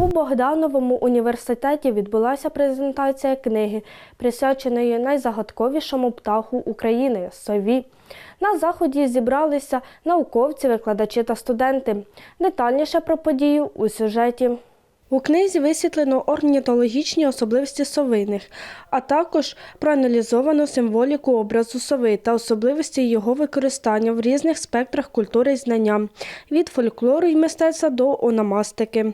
У Богдановому університеті відбулася презентація книги, присвяченої найзагадковішому птаху України сові. На заході зібралися науковці, викладачі та студенти. Детальніше про подію у сюжеті. У книзі висвітлено орнітологічні особливості совиних, а також проаналізовано символіку образу сови та особливості його використання в різних спектрах культури і знання від фольклору і мистецтва до ономастики,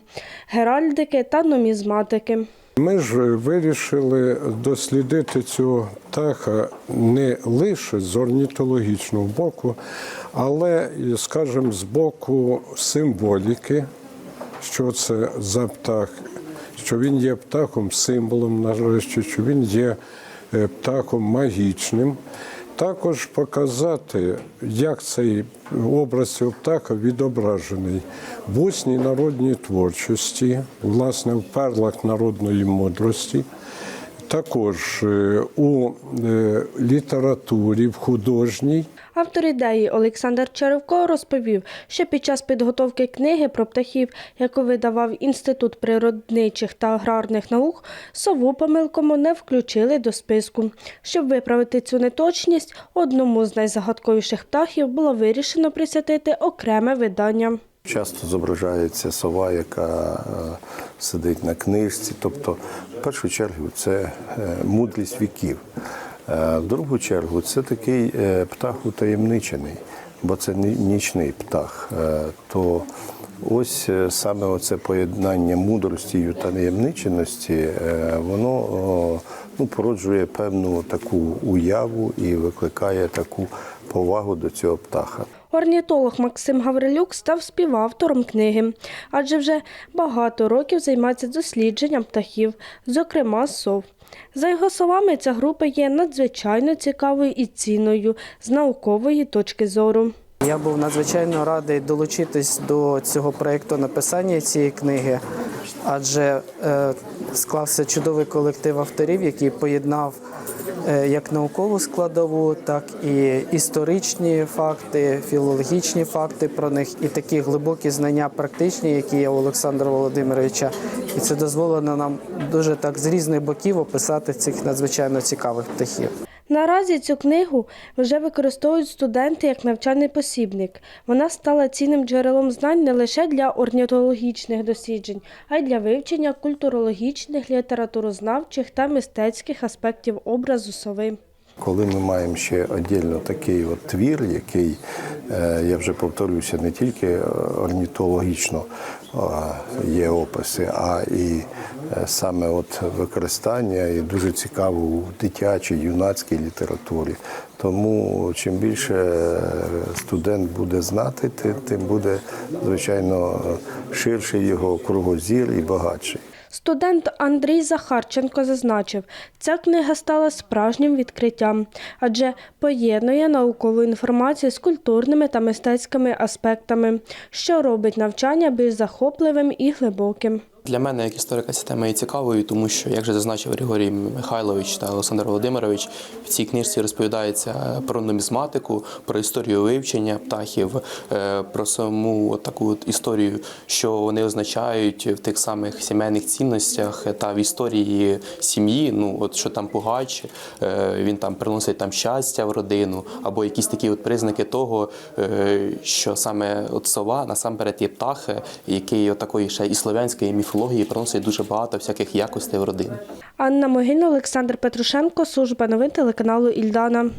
геральдики та нумізматики. Ми ж вирішили дослідити цього птаха не лише з орнітологічного боку, але, скажімо, з боку символіки, що це за птах, що він є птахом символом, нарешті, що він є е, птахом магічним. Також показати, як цей образ цього птаха відображений в усній народній творчості, власне, в перлах народної мудрості, також е, у е, літературі, в художній. Автор ідеї Олександр Черевко розповів, що під час підготовки книги про птахів, яку видавав Інститут природничих та аграрних наук, сову помилкому не включили до списку. Щоб виправити цю неточність, одному з найзагадковіших птахів було вирішено присвятити окреме видання. Часто зображається сова, яка е, сидить на книжці. Тобто, в першу чергу, це е, мудрість віків. Е, В другу чергу це такий е, птах утаємничений, бо це ні- нічний птах. Е, То ось саме оце поєднання мудрості та таємниченості, воно ну, породжує певну таку уяву і викликає таку повагу до цього птаха. Орнітолог Максим Гаврилюк став співавтором книги, адже вже багато років займається дослідженням птахів, зокрема сов. За його словами, ця група є надзвичайно цікавою і цінною з наукової точки зору. Я був надзвичайно радий долучитись до цього проєкту написання цієї книги, адже е, склався чудовий колектив авторів, який поєднав як наукову складову, так і історичні факти, філологічні факти про них, і такі глибокі знання практичні, які є у Олександра Володимировича. І це дозволено нам дуже так з різних боків описати цих надзвичайно цікавих птахів. Наразі цю книгу вже використовують студенти як навчальний посібник. Вона стала цінним джерелом знань не лише для орнітологічних досліджень, а й для вивчення культурологічних, літературознавчих та мистецьких аспектів образу сови. Коли ми маємо ще віддільно такий от твір, який, е, я вже повторюся, не тільки орнітологічно є описи, а і е, саме от використання і дуже цікаво у дитячій, юнацькій літературі. Тому чим більше е, студент буде знати, тим буде, звичайно, ширший його кругозір і багатший. Студент Андрій Захарченко зазначив, ця книга стала справжнім відкриттям, адже поєднує наукову інформацію з культурними та мистецькими аспектами, що робить навчання більш захопливим і глибоким. Для мене як історика ця тема є цікавою, тому що, як вже зазначив Григорій Михайлович та Олександр Володимирович, в цій книжці розповідається про нумізматику, про історію вивчення птахів, е, про саму от таку от історію, що вони означають в тих самих сімейних цінностях та в історії сім'ї. Ну от що там пугач, е, він там приносить там щастя в родину, або якісь такі от признаки того, е, що саме от сова насамперед є птах, який от такої ще і слов'янської міфології приносить дуже багато всяких якостей в родину. Анна Могильна, Олександр Петрушенко, служба новин телеканалу Ільдана.